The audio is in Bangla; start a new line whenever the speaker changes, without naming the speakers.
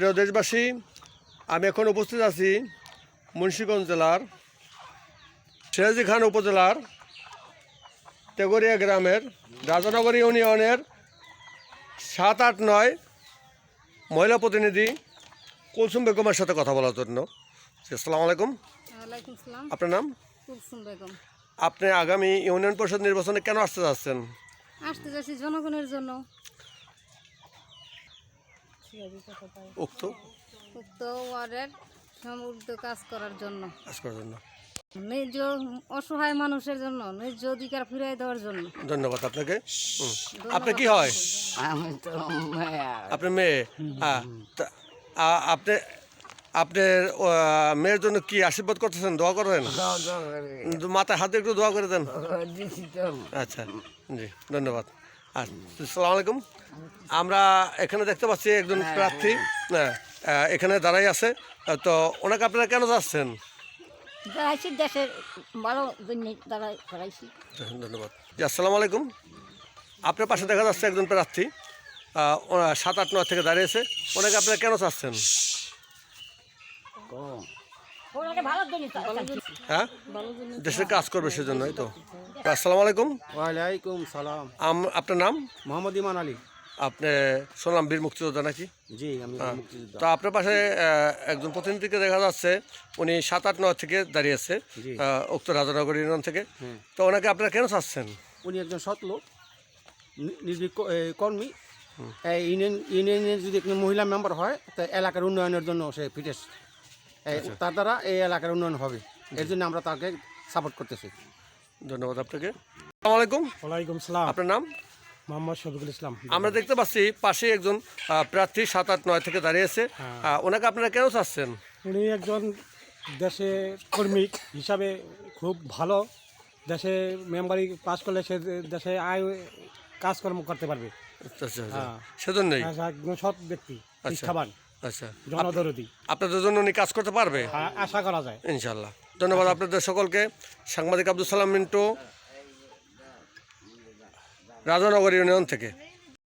প্রিয় দেশবাসী আমি এখন উপস্থিত আছি মুন্সীগঞ্জ জেলার সিরাজি খান উপজেলার তেগরিয়া গ্রামের রাজানগর ইউনিয়নের সাত আট নয় মহিলা প্রতিনিধি কুলসুম বেগমের সাথে কথা বলার জন্য। আসসালামু আলাইকুম। আপনার নাম?
কুলসুম বেগম।
আপনি আগামী ইউনিয়ন পরিষদ নির্বাচনে কেন আসতে যাচ্ছেন?
আসতে যাচ্ছি জনগণের জন্য।
উক্ত?
উক্ত ওয়ার্ডের সমৃদ্ধ কাজ করার জন্য।
কাজ করার জন্য।
নিজ অসহায় মানুষের জন্য নিজ অধিকার ফিরিয়ে দেওয়ার জন্য।
ধন্যবাদ আপনাকে। আপনি কি হয়?
আমি তো মেয়ার।
আপনার মেয়ে। আপনি আপনার মেয়ের জন্য কি আশীর্বাদ করতেছেন? দোয়া করেন।
দাও দাও করে।
কিন্তু মাথায় হাতে একটু দোয়া করে দেন। আচ্ছা জি ধন্যবাদ। আসসালামু আলাইকুম। আমরা এখানে দেখতে পাচ্ছি একজন প্রার্থী। হ্যাঁ। এখানে দাঁড়াই আছে। তো ওনাকে আপনারা কেন যাচ্ছেন?
দাঁড়াইছি দেশের ভালো দাঁড়াই
ধন্যবাদ। জি আসসালামু আলাইকুম। আপনার পাশে দেখা যাচ্ছে একজন প্রার্থী। সাত আট নয় থেকে দাঁড়িয়েছে ওনাকে আপনারা কেন চাচ্ছেন। হ্যাঁ? দেশের কাজ করবে সেজন্যই তো। আসসালামু আলাইকুম।
ওয়ালাইকুম সালাম।
আপনার নাম?
মোহাম্মদ ইমান আলী।
আপনি শুনলাম বীর মুক্তিযোদ্ধা নাকি?
জি আমি
হ্যাঁ। তো আপনার পাশে একজন প্রতিনিধিকে দেখা যাচ্ছে। উনি সাত আট নয় থেকে
দাঁড়িয়ে
আছে উক্ত রাজানগর ইউনিয়ন থেকে।
হ্যাঁ।
তো ওনাকে আপনারা কেন চাচ্ছেন?
উনি একজন সৎ লোক নির্ভীক কর্মী। ইউনিয়ন ইউনিয়নের যদি একজন মহিলা মেম্বার হয় তা এলাকার উন্নয়নের জন্য সে ফিটেস তার দ্বারা এই এলাকার উন্নয়ন হবে। এর জন্য আমরা তাকে সাপোর্ট করতেছি।
ধন্যবাদ আপনাকে। আসসালামু আলাইকুম।
ওয়ালাইকুম সালাম।
আপনার নাম?
মোহাম্মদ শফিকুল ইসলাম।
আমরা দেখতে পাচ্ছি পাশে একজন প্রার্থী সাত আট নয় থেকে দাঁড়িয়েছে। আহ, ওনাকে আপনারা কেন চাচ্ছেন?
উনি একজন দেশে কর্মিক হিসাবে খুব ভালো। দেশে মেম্বারি পাস করলে সে দেশে আয় কাজকর্ম করতে পারবে।
আচ্ছা আচ্ছা আচ্ছা।
হ্যাঁ।
সেজন্যই?
একজন সৎ ব্যক্তি শিক্ষাবান
আচ্ছা।
জনদরদি।
আপনাদের জন্য উনি কাজ করতে পারবে?
আ- আশা করা যায়।
ইনশাল্লাহ ধন্যবাদ আপনাদের সকলকে। সাংবাদিক আব্দুল সালাম মিন্টু রাজানগর ইউনিয়ন থেকে।